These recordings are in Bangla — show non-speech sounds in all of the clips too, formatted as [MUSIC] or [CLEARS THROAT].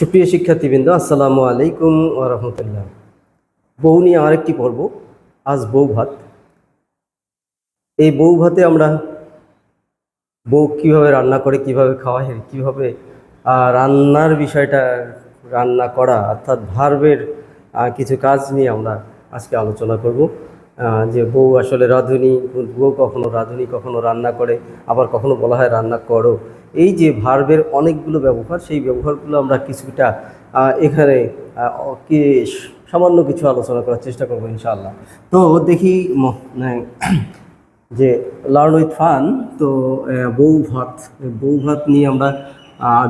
সুপ্রিয় শিক্ষার্থীবৃন্দ, আসসালামু আলাইকুম রহমতুল্লাহ। বউ নিয়ে আরেকটি পর্ব, আজ বউ ভাত। এই বউ ভাতে আমরা বউ কীভাবে রান্না করে, কীভাবে খাওয়া হয় কীভাবে রান্নার বিষয়টা রান্না করা, অর্থাৎ ভার্বের কিছু কাজ নিয়ে আমরা আজকে আলোচনা করব। যে বউ আসলে রাঁধুনি, বউ কখনো রাঁধুনি, কখনো রান্না করে, আবার কখনো বলা হয় রান্না করো। এই যে ভার্বের অনেকগুলো ব্যবহার, সেই ব্যবহারগুলো আমরা কিছুটা এখানে সামান্য কিছু আলোচনা করার চেষ্টা করব ইনশাআল্লাহ। তো দেখি মানে [CLEARS THROAT] যে লার্ন উইথ ফান তো বউ ভাত বউ ভাত নিয়ে আমরা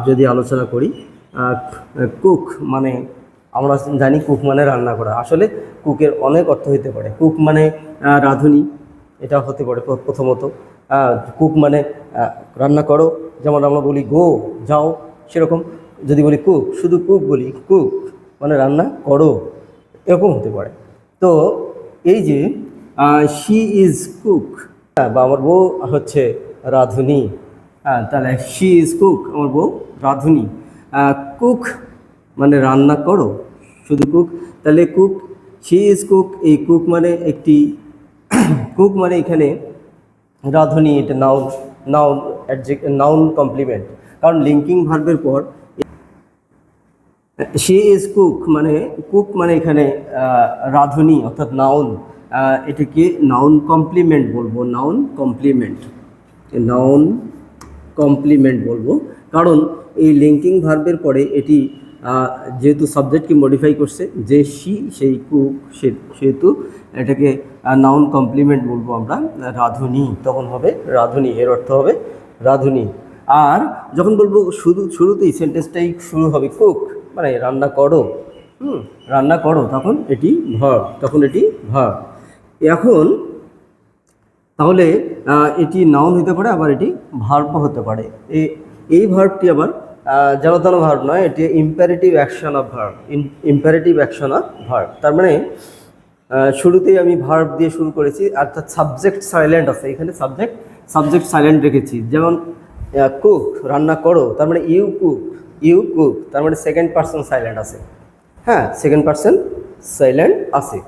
যদি আলোচনা করি কুক মানে আমরা জানি কুক মানে রান্না করা। আসলে কুকের অনেক অর্থ হতে পারে। কুক মানে রাঁধুনি, এটা হতে পারে প্রথমত। কুক মানে রান্না করো যেমন আমরা বলি গো, যাও, সেরকম যদি বলি কুক শুধু কুক বলি কুক মানে রান্না করো, এরকম হতে পারে। তো এই যে শি ইজ কুক হ্যাঁ বা আমার বউ হচ্ছে রাঁধুনি হ্যাঁ তাহলে শি ইজ কুক আমার বউ রাঁধুনি কুক মানে রান্না করো, শুধু কুক তাহলে কুক শি ইজ কুক এই কুক মানে একটি কুক মানে এখানে রাঁধুনি, এটা নাউন নাউন নাউন কমপ্লিমেন্ট কারণ লিঙ্কিং ভার্বের পর শি ইজ কুক মানে কুক মানে এখানে রাঁধুনি, অর্থাৎ নাউন এটাকে নাউন কমপ্লিমেন্ট বলব নাউন কমপ্লিমেন্ট নাউন কমপ্লিমেন্ট বলব। কারণ এই লিঙ্কিং ভার্বের পরে এটি যেহেতু সাবজেক্টকে মডিফাই করছে, যে শি সেই কুক সে, সেহেতু এটাকে নাউন কমপ্লিমেন্ট বলব আমরা, রাঁধুনি, তখন হবে রাঁধুনি, এর অর্থ হবে রাঁধুনি। আর যখন বলব শুধু শুরুতেই সেন্টেন্সটাই শুরু হবে কুক মানে রান্না করো হুম, রান্না করো তখন এটি ভর তখন এটি ভর এখন তাহলে এটি নাউন হতে পারে, আবার এটি ভার্ব হতে পারে। এই এই ভার্বটি আবার জানাতানো ভার্ব নয়, এটি imperative action of verb imperative action of verb তার মানে শুরুতেই আমি ভার্ব দিয়ে শুরু করেছি অর্থাৎ সাবজেক্ট সাইলেন্ট আছে। এখানে সাবজেক্ট সাবজেক্ট সাইলেন্ট রেখেছি। যেমন কুক রান্না করো, তার মানে ইউ কুক ইউ কুক তার মানে সেকেন্ড পার্সন সাইলেন্ট আছে। হ্যাঁ সেকেন্ড পার্সন সাইলেন্ট আছে।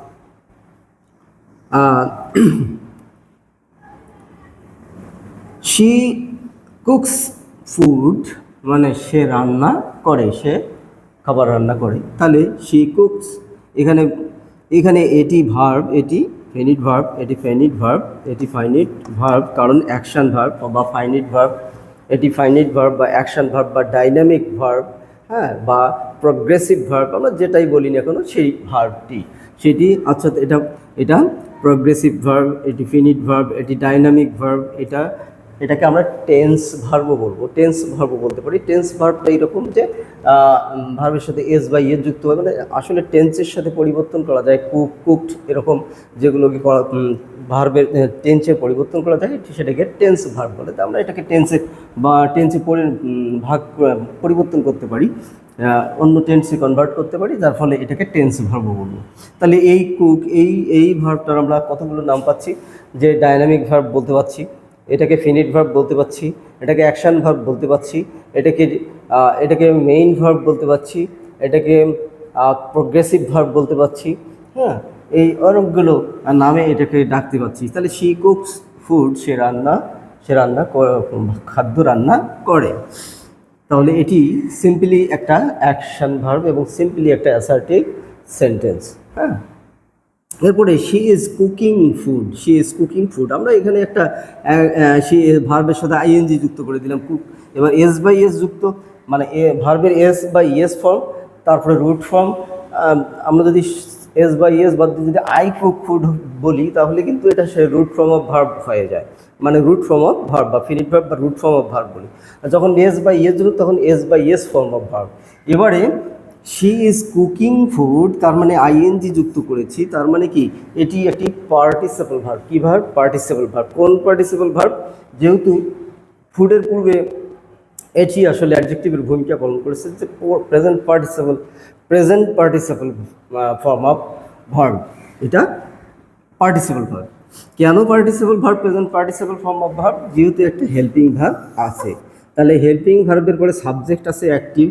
শি কুকস ফুড মানে সে রান্না করে, সে খাবার রান্না করে। তাহলে শি কুকস এখানে এখানে এটি ভার্ব এটি ফেনিট ভার্ব এটি ফেনিট ভার্ব এটি ফাইনিট ভার্ব কারণ অ্যাকশান ভার্ব বা ফাইনিট ভার্ব এটি ফাইনিট ভার্ব বা অ্যাকশান ভার্ব বা ডাইনামিক ভার্ব হ্যাঁ বা প্রগ্রেসিভ ভার্ব আমরা যেটাই বলি না কেন, সেই ভার্বটি সেটি আচ্ছা এটা এটা প্রগ্রেসিভ ভার্ব এটি ফিনিট ভার্ব এটি ডাইনামিক ভার্ব এটা এটাকে আমরা টেন্স ভার্বও বলব। টেন্স ভার্বও বলতে পারি। টেন্স ভার্বটা এইরকম যে ভার্বের সাথে এস বা ইয়ে যুক্ত হয়। মানে আসলে টেন্সের সাথে পরিবর্তন করা যায়। কুক কুকড এরকম যেগুলোকে করা ভার্বের টেন্সে পরিবর্তন করা যায়। সেটাকে টেন্স ভার্ব বলে। তো আমরা এটাকে টেন্সে বা টেন্সে ভাগ পরিবর্তন করতে পারি। অন্য টেন্সে কনভার্ট করতে পারি। যার ফলে এটাকে টেন্স ভার্ব বলব। তাহলে এই কুক এই এই ভার্বটার আমরা কতগুলো নাম পাচ্ছি? যে ডাইনামিক ভার্ব বলতে পারছি। এটাকে ফিনিট ভার্ব বলতে পারছি, এটাকে অ্যাকশন ভার্ব বলতে পারছি, এটাকে এটাকে মেইন ভার্ব বলতে পারছি, এটাকে প্রোগ্রেসিভ ভার্ব বলতে পারছি হ্যাঁ এই অনেকগুলো নামে এটাকে ডাকতে পারছি। তাহলে শি কুকস ফুড সে রান্না সে রান্না খাদ্য রান্না করে। তাহলে এটি সিম্পলি একটা অ্যাকশন ভার্ব এবং সিম্পলি একটা অ্যাসার্টিভ সেন্টেন্স হ্যাঁ। এরপরে she is cooking food she is cooking food আমরা এখানে একটা শি ভার্বের সাথে আইএনজি যুক্ত করে দিলাম কুক এবার এস বাই এস যুক্ত মানে এ ভার্বের এস বাই এস ফর্ম তারপরে রুট ফর্ম আমরা যদি এস বাই এস বাদ যদি আই কুক ফুড বলি, তাহলে কিন্তু এটা সে রুট ফর্ম অফ ভার্ব হয়ে যায়। মানে রুট ফর্ম অফ ভার্ব বা ফিনিট ভার্ব বা রুট ফর্ম অফ ভার্ব বলি। আর যখন এস বাই এস যুক্ত, তখন s by s form of verb এবারে শি ইজ কুকিং ফুড তার মানে আইএনজি যুক্ত করেছি, তার মানে কি? এটি একটি পার্টিসিপল ভার্ব কি ভার্ব পার্টিসিপল ভার্ব কোন পার্টিসিপল ভার্ব যেহেতু ফুডের পূর্বে এটি আসলে অ্যাডজেক্টিভের ভূমিকা পালন করেছে, যে present participle present participle form of verb এটা পার্টিসিপল ভার্ব কেন participle verb present participle form of verb যেহেতু একটা হেল্পিং ভার্ব আছে। তাহলে হেল্পিং ভার্বের পরে সাবজেক্ট আছে অ্যাক্টিভ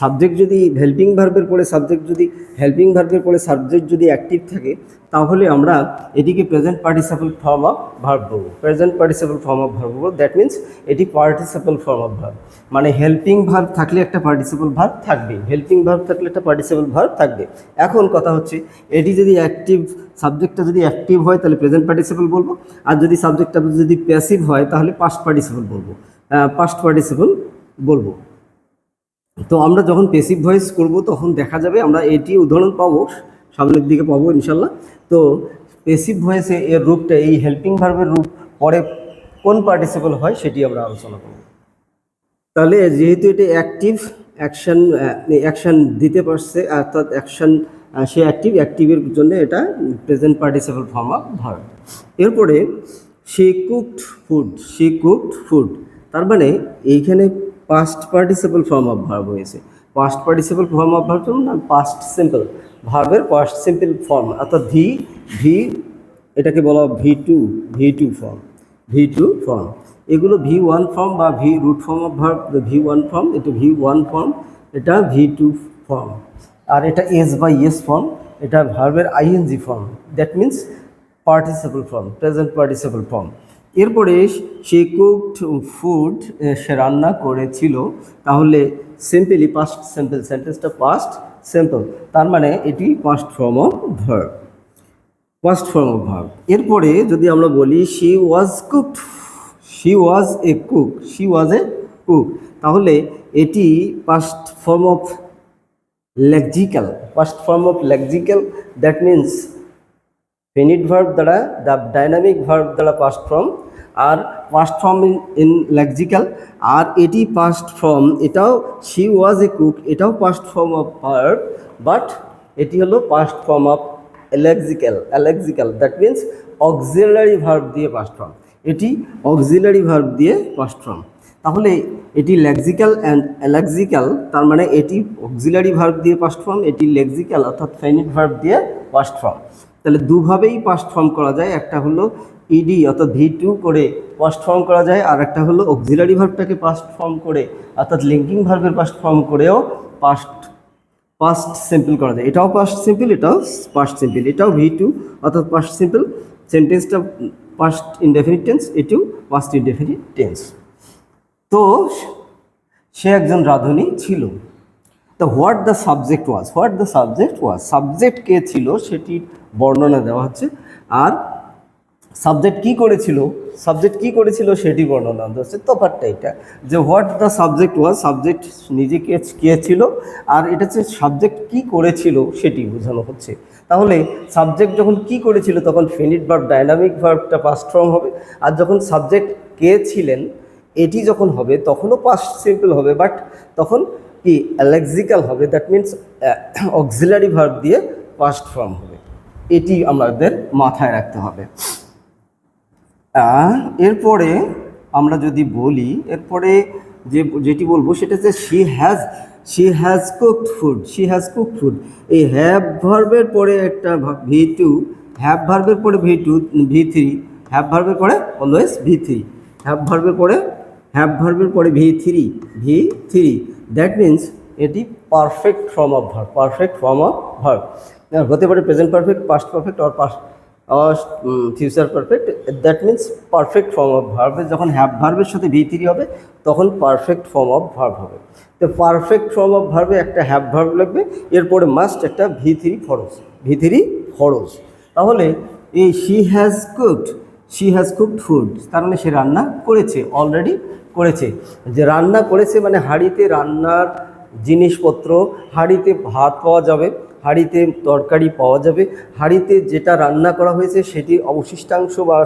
সাবজেক্ট যদি হেল্পিং ভার্বের পরে সাবজেক্ট যদি হেল্পিং ভার্বের পরে সাবজেক্ট যদি অ্যাক্টিভ থাকে, তাহলে আমরা এটিকে present participle form of verb বলব। Present participle form of verb বলব। দ্যাট মিন্স এটি পার্টিসিপল ফর্ম অফ ভার্ব মানে হেল্পিং ভার্ব থাকলে একটা পার্টিসিপল ভার্ব থাকবে। হেল্পিং ভার্ব থাকলে একটা পার্টিসিপল ভার্ব থাকবে। এখন কথা হচ্ছে, এটি যদি অ্যাক্টিভ সাবজেক্টটা যদি অ্যাক্টিভ হয়, তাহলে প্রেজেন্ট পার্টিসিপাল বলব। আর যদি সাবজেক্টটা যদি প্যাসিভ হয়, তাহলে পাস্ট পার্টিসিপল বলব। পাস্ট পার্টিসিপল বলব। তো আমরা যখন পেসিভ ভয়েস করব, তখন দেখা যাবে আমরা এটি উদাহরণ পাবো, সামনের দিকে পাবো ইনশাল্লাহ। তো পেসিভ ভয়েসে এর রূপটা, এই হেল্পিং ভার্বের রূপ পরে কোন পার্টিসিপল হয় সেটি আমরা আলোচনা করব। তাহলে যেহেতু এটি অ্যাক্টিভ অ্যাকশন অ্যাকশন দিতে পারছে, অর্থাৎ অ্যাকশন সে অ্যাক্টিভ অ্যাক্টিভের জন্য এটা present participle form of verb এরপরে সে কুকড ফুড সে কুকড ফুড তার মানে এইখানে past participle form of verb হয়েছে। Past participle form of verb না পাস্ট সিম্পল ভার্বের পাস্ট সিম্পল ফর্ম অর্থাৎ ভি ভি এটাকে বলা V two V two form V two form এগুলো ভি ওয়ান ফর্ম বা V root form of verb V one form এটা ভি ওয়ান ফর্ম এটা ভি টু ফর্ম আর এটা এস বাই এস ফর্ম এটা ভার্বের ING form that means participle form present participle form এরপরে সে কুকড ফুড সে রান্না করেছিল। তাহলে সিম্পলি পাস্ট সিম্পল সেন্টেন্সটা পাস্ট সিম্পল তার মানে এটি past form of verb first form of verb এরপরে যদি আমরা বলি she was cooked she was a cook she was a cook তাহলে এটি past form of lexical first form of lexical that means finite verb দ্বারা দ্য ডাইনামিক ভার্ব দ্বারা past form R past form in in lexical আর এটি পাস্ট ফর্ম এটাও শি ওয়াজ এ কুক এটাও past form of verb but এটি হলো past form of lexical alexical that means auxiliary verb দিয়ে পাস্ট ফর্ম এটি অক্সিলারি ভার্ব দিয়ে পাস্ট ফর্ম তাহলে এটি লেক্সিক্যাল অ্যান্ড অ্যালেক্সিক্যাল তার মানে এটি অক্সিলারি ভার্ব দিয়ে পাস্ট ফর্ম এটি লেক্সিক্যাল অর্থাৎ ফেনিট ভার্ব দিয়ে পাস্ট ফর্ম তাহলে দুভাবেই পাস্ট ফর্ম করা যায়। একটা হলো ইডি অর্থাৎ ভি টু করে পাস্ট ফর্ম করা যায় আর একটা হলো অক্সিলারি ভার্বটাকে পাস্ট ফর্ম করে অর্থাৎ লিঙ্কিং ভার্বের পাস্ট ফর্ম করেও পাস্ট পাস্ট সিম্পল করা যায়। এটাও পাস্ট সিম্পল এটাও পাস্ট সিম্পল এটাও ভি টু অর্থাৎ পাস্ট সিম্পল সেন্টেন্সটা পাস্ট ইনডেফিনিট টেন্স এটিও পাস্ট ইনডেফিনিট টেন্স তো সে একজন রাঁধুনি ছিল। তো what the subject was what the subject was subject কে ছিল সেটির বর্ণনা দেওয়া হচ্ছে। আর সাবজেক্ট কি করেছিল সাবজেক্ট কি করেছিল সেটি বর্ণনা হচ্ছে। তফাৎটা এটা। যে what the subject was subject নিজে কে কে ছিল, আর এটা হচ্ছে সাবজেক্ট কি করেছিল সেটি বোঝানো হচ্ছে। তাহলে সাবজেক্ট যখন কি করেছিল, তখন ফিনিট ভার্ব ডাইনামিক ভার্বটা পাস্ট ফর্ম হবে। আর যখন সাবজেক্ট কে ছিলেন, এটি যখন হবে, তখনও পাস্ট সিম্পল হবে। বাট তখন কি অ্যালেক্সিক্যাল হবে দ্যাট মিন্স অক্সিলারি ভার্ব দিয়ে পাস্ট ফর্ম হবে। এটি আমাদের মাথায় রাখতে হবে। এরপরে আমরা যদি বলি, এরপরে যে, যেটি বলব সেটা হচ্ছে she has she has cooked food she has cooked food এই হ্যাভ ভার্বের পরে একটা ভি টু হ্যাভ ভার্বের পরে V two V three have ভার্বের পরে অলওয়েজ ভি থ্রি হ্যাভ ভার্বের পরে হ্যাভ ভার্বের পরে V three V three that means এটি perfect form of verb perfect form of verb হতে পারে present perfect past perfect or past future perfect that means perfect form of ভার্বে যখন হ্যাভ ভার্বের সাথে ভি থ্রি হবে, তখন পারফেক্ট ফর্ম অফ ভার্ব হবে. তো পারফেক্ট ফর্ম অফ ভার্বে একটা হ্যাভ ভার্ব লাগবে, এরপরে মাস্ট একটা ভি থ্রি ফরজ ভি থ্রি ফরজ. তাহলে, এই she has cooked she has cooked food তার মানে সে রান্না করেছে অলরেডি করেছে। যে রান্না করেছে মানে হাঁড়িতে রান্নার জিনিসপত্র, হাঁড়িতে ভাত পাওয়া যাবে, হাঁড়িতে তরকারি পাওয়া যাবে, হাঁড়িতে যেটা রান্না করা হয়েছে সেটি অবশিষ্টাংশ বা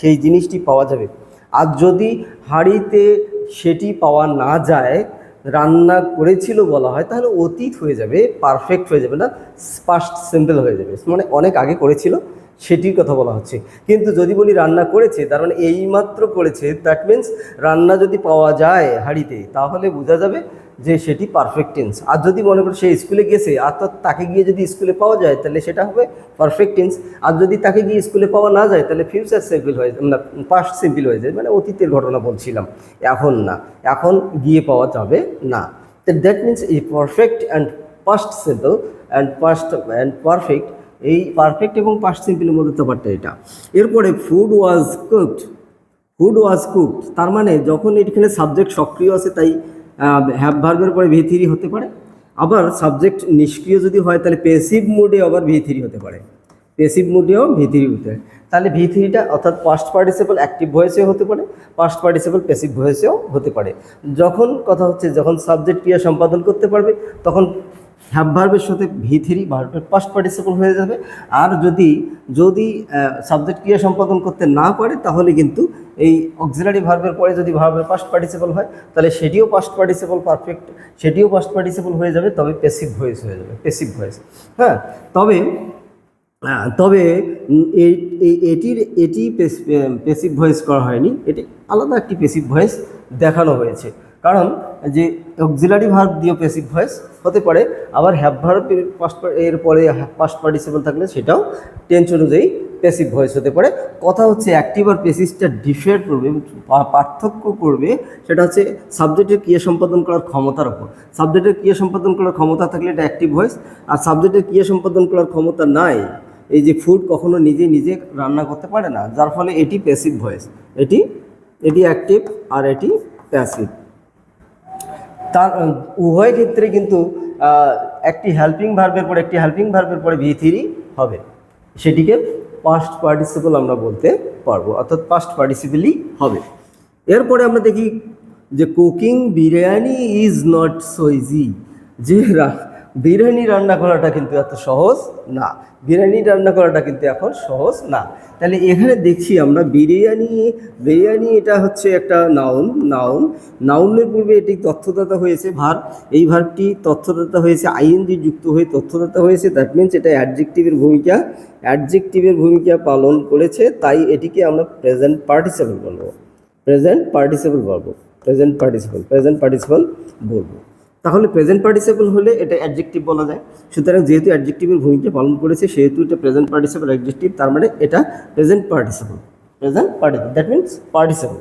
সেই জিনিসটি পাওয়া যাবে। আর যদি হাঁড়িতে সেটি পাওয়া না যায়, রান্না করেছিল বলা হয়, তাহলে অতীত হয়ে যাবে পারফেক্ট হয়ে যাবে না পাস্ট সিম্পল হয়ে যাবে। মানে অনেক আগে করেছিল। সেটির কথা বলা হচ্ছে। কিন্তু যদি বলি রান্না করেছে, তার মানে এইমাত্র করেছে দ্যাট মিন্স রান্না যদি পাওয়া যায় হাঁড়িতে, তাহলে বোঝা যাবে যে সেটি পারফেক্ট টেন্স আর যদি মনে করো সে স্কুলে গেছে, আর তাকে গিয়ে যদি স্কুলে পাওয়া যায়, তাহলে সেটা হবে পারফেক্ট টেন্স আর যদি তাকে গিয়ে স্কুলে পাওয়া না যায়, তাহলে ফিউচার সিম্পল হয়ে যায় মানে পাস্ট সিম্পল হয়ে যায় মানে অতীতের ঘটনা বলছিলাম। এখন না, এখন গিয়ে পাওয়া যাবে না। দ্যাট মিন্স এই perfect and past simple and past and perfect এই পারফেক্ট এবং পাস্ট সিম্পলের মধ্যে তফাৎটা এটা। এরপরে food was cooked food was cooked তার মানে যখন এখানে সাবজেক্ট সক্রিয় আছে, তাই হ্যাভ ভার্বের পরে ভি থ্রি হতে পারে। আবার সাবজেক্ট নিষ্ক্রিয় যদি হয়, তাহলে পেসিভ মুডে আবার ভি থ্রি হতে পারে। পেসিভ মুডেও ভি থ্রি হতে পারে। তাহলে ভি থ্রিটা অর্থাৎ পাস্ট পার্টিসিপল অ্যাক্টিভ ভয়েসেও হতে পারে পাস্ট পার্টিসিপল পেসিভ ভয়েসেও হতে পারে। যখন কথা হচ্ছে, যখন সাবজেক্ট ক্রিয়া সম্পাদন করতে পারবে, তখন হ্যাভ ভার্বের সাথে ভি থ্রি ভার্বের পাস্ট পার্টিসিপল হয়ে যাবে। আর যদি যদি সাবজেক্ট ক্রিয়া সম্পাদন করতে না পারে, তাহলে কিন্তু এই অক্সিলারি ভার্বের পরে যদি ভার্বের পাস্ট পার্টিসিপল হয়, তাহলে সেটিও পাস্ট পার্টিসিপল পারফেক্ট সেটিও পাস্ট পার্টিসিপল হয়ে যাবে, তবে পেসিভ ভয়েস হয়ে যাবে পেসিভ ভয়েস হ্যাঁ তবে তবে এটির, এটি পেসিভ ভয়েস করা হয়নি, এটি আলাদা একটি পেসিভ ভয়েস দেখানো হয়েছে। কারণ যে অক্সিলারি ভার্ব দিয়ে পেসিভ ভয়েস হতে পারে, আবার হ্যাভ ভার্ব এর পরে পাস্ট পার্টিসিপল থাকলে সেটাও টেন্স অনুযায়ী পেসিভ ভয়েস হতে পারে। কথা হচ্ছে অ্যাক্টিভ আর পেসিভটা ডিফার করবে পার্থক্য করবে, সেটা হচ্ছে সাবজেক্টের ক্রিয়া সম্পাদন করার ক্ষমতার উপর। সাবজেক্টের ক্রিয়া সম্পাদন করার ক্ষমতা থাকলে এটা অ্যাক্টিভ ভয়েস আর সাবজেক্টের ক্রিয়া সম্পাদন করার ক্ষমতা নাই, এই যে ফুড কখনো নিজে নিজে রান্না করতে পারে না, যার ফলে এটি প্যাসিভ ভয়েস এটি এটি অ্যাক্টিভ আর এটি প্যাসিভ তার উভয় ক্ষেত্রে কিন্তু একটি হেল্পিং ভার্বের পরে একটি হেল্পিং ভার্বের পরে ভি থ্রি হবে। সেটিকে পাস্ট পার্টিসিপল আমরা বলতে পারব, অর্থাৎ পাস্ট পার্টিসিপেলই হবে। এরপরে আমরা দেখি যে cooking biryani is not so easy যে বিরিয়ানি রান্না করাটা কিন্তু এত সহজ না। বিরিয়ানি রান্না করাটা কিন্তু এখন সহজ না। তাহলে এখানে দেখছি আমরা বিরিয়ানি বিরিয়ানি এটা হচ্ছে একটা নাউন নাউন নাউনের পূর্বে এটি তথ্যদাতা হয়েছে ভার এই ভারটি তথ্যদাতা হয়েছে আইএনজি যুক্ত হয়ে তথ্যদাতা হয়েছে। দ্যাট মিনস এটা অ্যাডজেক্টিভের ভূমিকা। অ্যাডজেক্টিভের ভূমিকা পালন করেছে, তাই এটিকে আমরা প্রেজেন্ট পার্টিসিপল বলব। প্রেজেন্ট পার্টিসিপল বলব। প্রেজেন্ট পার্টিসিপল প্রেজেন্ট পার্টিসিপল বলব। তাহলে প্রেজেন্ট পার্টিসিপল হলে এটা অ্যাডজেক্টিভ বলা যায়। সুতরাং যেহেতু অ্যাডজেক্টিভের ভূমিকা পালন করেছে, সেহেতু এটা প্রেজেন্ট পার্টিসিপল অ্যাডজেক্টিভ তার মানে এটা present participle present participle that means participle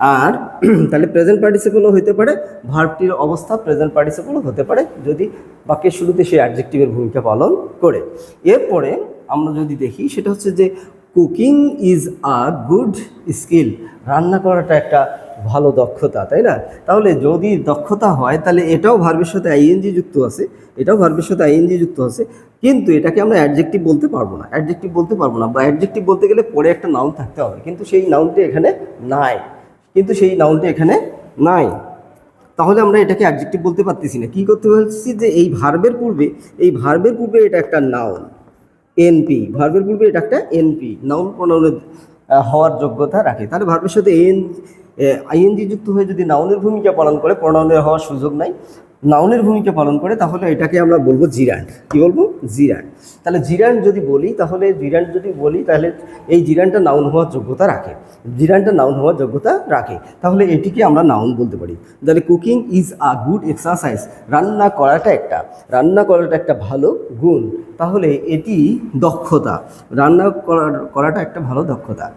আর [CLEARS THROAT] তাহলে প্রেজেন্ট পার্টিসিপলও হতে পারে ভার্বটির অবস্থা প্রেজেন্ট পার্টিসিপলও হতে পারে, যদি বাক্যের শুরুতে সেই অ্যাডজেক্টিভের ভূমিকা পালন করে। এরপরে আমরা যদি দেখি, সেটা হচ্ছে যে cooking is a good skill. রান্না করাটা একটা ভালো দক্ষতা, তাই না? তাহলে যদি দক্ষতা হয়, তাহলে এটাও ভার্বের সাথে আইএনজি যুক্ত আছে, এটাও ভার্বের সাথে আইএনজি যুক্ত আছে, কিন্তু এটাকে আমরা অ্যাডজেক্টিভ বলতে পারব না। অ্যাডজেক্টিভ বলতে পারব না, বা অ্যাডজেক্টিভ বলতে গেলে পরে একটা নাউন থাকতে হবে, কিন্তু সেই নাউনটি এখানে নাই। কিন্তু সেই নাউনটি এখানে নাই। তাহলে আমরা এটাকে অ্যাডজেক্টিভ বলতে পারতেছি না। কী করতে বলছি যে, এই ভার্বের পূর্বে, এই ভার্বের পূর্বে এটা একটা নাউন এনপি ভার্বের পূর্বে এটা একটা এনপি নাউন প্রণাউনের হওয়ার যোগ্যতা রাখে। তাহলে ভার্বের সাথে এন আইএনজি যুক্ত হয়ে যদি নাউনের ভূমিকা পালন করে প্রণাউনের হওয়ার সুযোগ নাই নাউনের ভূমিকা পালন করে, তাহলে এটাকে আমরা বলব জিরান্ড কি বলব? জিরান্ড তাহলে জিরান্ড যদি বলি, তাহলে জিরান্ড যদি বলি, তাহলে এই জিরানটা নাউন হওয়ার যোগ্যতা রাখে। জিরানটা নাউন হওয়ার যোগ্যতা রাখে। তাহলে এটিকে আমরা নাউন বলতে পারি। তাহলে cooking is a good exercise. রান্না করাটা একটা, রান্না করাটা একটা ভালো গুণ। তাহলে এটি দক্ষতা। রান্না করার, করাটা একটা ভালো দক্ষতা।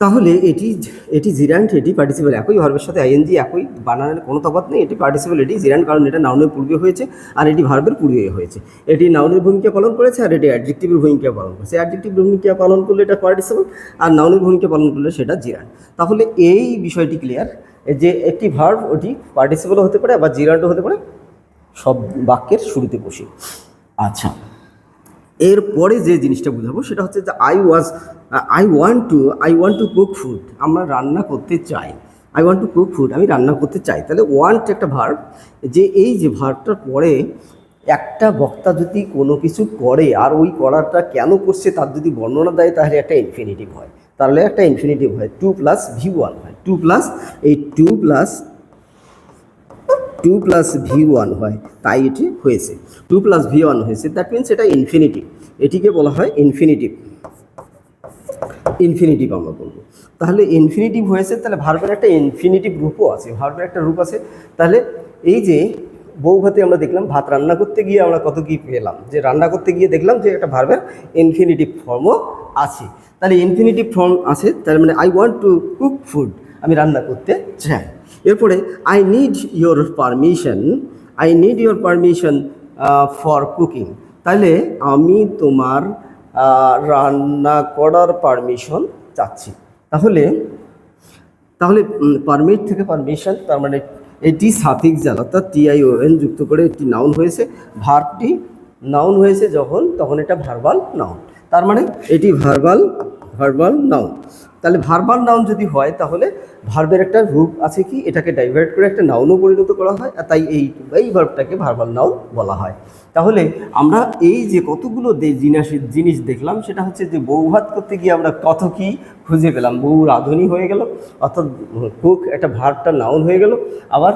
তাহলে এটি এটি জিরান্ট এটি পার্টিসিপেল একই ভার্বের সাথে আইএনজি একই, বানানের কোনো তফাৎ নেই, এটি পার্টিসিপেল এটি জিরান্ট কারণ এটা নাউনের পূর্বে হয়েছে, আর এটি ভার্বের পূর্বে হয়েছে। এটি নাউনের ভূমিকা পালন করেছে, আর এটি অ্যাডজেক্টিভের ভূমিকা পালন করেছে। অ্যাডজেক্টিভ ভূমিকা পালন করলে এটা পার্টিসিপেল আর নাউনের ভূমিকা পালন করলে সেটা জিরান্ট তাহলে এই বিষয়টি ক্লিয়ার যে একটি ভার্ব ওটি পার্টিসিপেলও হতে পারে, আবার জিরান্টও হতে পারে, সব বাক্যের শুরুতে বসে। আচ্ছা। এরপরে যে জিনিসটা বোঝাবো সেটা হচ্ছে যে I was I want to I want to cook food আমরা রান্না করতে চাই। I want to cook food আমি রান্না করতে চাই। তাহলে ওয়ান্ট একটা ভার্ব যে এই যে ভার্বটার পরে একটা বক্তা যদি কোনো কিছু করে আর ওই করাটা কেন করছে তার যদি বর্ণনা দেয় তাহলে একটা ইনফিনিটিভ হয়। তাহলে একটা ইনফিনিটিভ হয়। টু প্লাস ভি ওয়ান হয়। টু প্লাস এই to plus to plus V one হয়, তাই এটি হয়েছে। টু প্লাস ভি ওয়ান হয়েছে দ্যাট মিনস এটা ইনফিনিটিভ এটিকে বলা হয় ইনফিনিটিভ ইনফিনিটিভ আমরা বলব। তাহলে ইনফিনিটিভ হয়েছে, তাহলে ভার্বের একটা ইনফিনিটিভ রূপও আছে। ভার্বের একটা রূপ আছে। তাহলে এই যে বউ ভাতে আমরা দেখলাম, ভাত রান্না করতে গিয়ে আমরা কত কী পেলাম? যে রান্না করতে গিয়ে দেখলাম যে একটা ভার্বের ইনফিনিটিভ ফর্মও আছে। তাহলে ইনফিনিটিভ ফর্ম আছে, তার মানে I want to cook food আমি রান্না করতে চাই। এরপরে I need your permission I need your permission for cooking তাহলে আমি তোমার রান্না করার পারমিশন চাচ্ছি। তাহলে তাহলে পারমিট থেকে পারমিশন তার মানে এটি সাফিক জাল, অর্থাৎ টিআইওএন যুক্ত করে একটি নাউন হয়েছে। ভার্বটি নাউন হয়েছে যখন, তখন এটা ভার্বাল নাউন তার মানে এটি ভার্বাল ভার্বাল নাউন তাহলে ভার্বাল নাউন যদি হয়, তাহলে ভার্বের একটা রূপ আছে কি? এটাকে ডাইভার্ট করে একটা নাউনও পরিণত করা হয়, আর তাই এই এই ভার্বটাকে ভার্বাল নাউন বলা হয়। তাহলে আমরা এই যে কতগুলো জিনিস জিনিস দেখলাম, সেটা হচ্ছে যে বৌভাত করতে গিয়ে আমরা কত কি খুঁজে পেলাম। বউ রাঁধুনি হয়ে গেল, অর্থাৎ কুক একটা ভার্বটা নাউন হয়ে গেল, আবার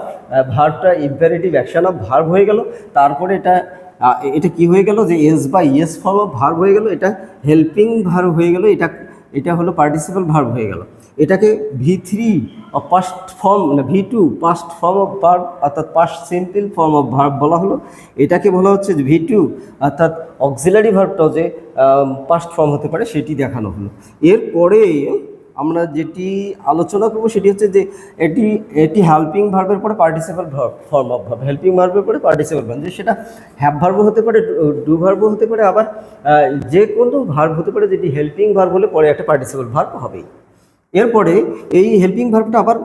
ভার্বটা ইম্পারেটিভ অ্যাকশন অফ ভার্ব হয়ে গেল, তারপরে এটা এটা কি হয়ে গেল যে এস বা ইয়েস ফর্ম ভার্ব হয়ে গেল, এটা হেল্পিং ভার্ব হয়ে গেল, এটা এটা হলো পার্টিসিপাল ভার্ব হয়ে গেল। এটাকে ভি থ্রি পাস্ট ফর্ম মানে V two past form of verb অর্থাৎ past simple form of verb বলা হলো। এটাকে বলা হচ্ছে যে ভি টু অর্থাৎ অক্সিলারি ভার্বটাও যে পাস্ট ফর্ম হতে পারে সেটি দেখানো হলো। এরপরে আমরা যেটি আলোচনা করব সেটি হচ্ছে যে এটি এটি হেল্পিং ভার্বের পরে participle form of verb helping ভার্বের পরে পার্টিসিপাল ভার্ব যে সেটা হ্যাপ ভার্ব হতে পারে ডু ভার্ব হতে পারে, আবার যে কোনো ভার্ব হতে পারে, যেটি হেল্পিং ভার্ব হলে পরে একটা পার্টিসিপাল ভার্ব হবেই। এরপরে এই হেল্পিং ভার্বটা আবার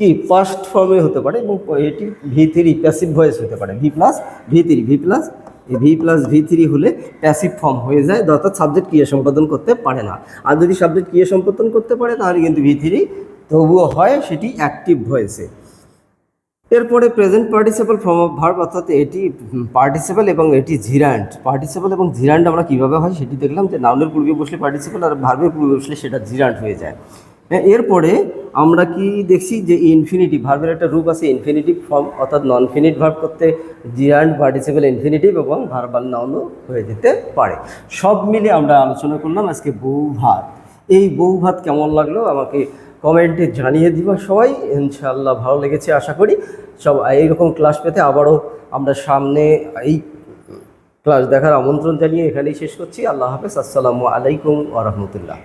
কি ফার্স্ট ফর্মে হতে পারে এবং এটি ভি থ্রি প্যাসিভ ভয়েস হতে পারে। V plus V three V plus V plus V three হলে প্যাসিভ ফর্ম হয়ে যায়, অর্থাৎ সাবজেক্ট ক্রিয়া সম্পাদন করতে পারে না। আর যদি সাবজেক্ট ক্রিয়া সম্পাদন করতে পারে, তাহলে কিন্তু ভি থ্রি তবুও হয় সেটি অ্যাক্টিভ ভয়েসে এরপরে present participle form of verb অর্থাৎ এটি পার্টিসিপাল এবং এটি জিরান্ট পার্টিসিপাল এবং জিরান্ট আমরা কীভাবে হয় সেটি দেখলাম যে নাউনের পূর্বে বসলে পার্টিসিপাল আর ভার্বের পূর্বে বসলে সেটা জিরান্ট হয়ে যায়। হ্যাঁ, এরপরে আমরা কি দেখছি যে ইনফিনিটিভ ভার্বের একটা রূপ আছে ইনফিনিটিভ ফর্ম অর্থাৎ নন ফিনিট ভার্ব করতে জিরান্ট পার্টিসিপাল ইনফিনিটিভ এবং ভার্বাল নাউনও হয়ে যেতে পারে। সব মিলে আমরা আলোচনা করলাম আজকে বউ ভাত এই বউ ভাত কেমন লাগল আমাকে কমেন্টে জানিয়ে দিবা সবাই। ইনশাআল্লাহ ভালো লেগেছে আশা করি। সব এইরকম ক্লাস পেতে আবারও আমরা সামনে এই ক্লাস দেখার আমন্ত্রণ জানিয়ে এখানেই শেষ করছি। আল্লাহ হাফেজ। আসসালামু আলাইকুম আ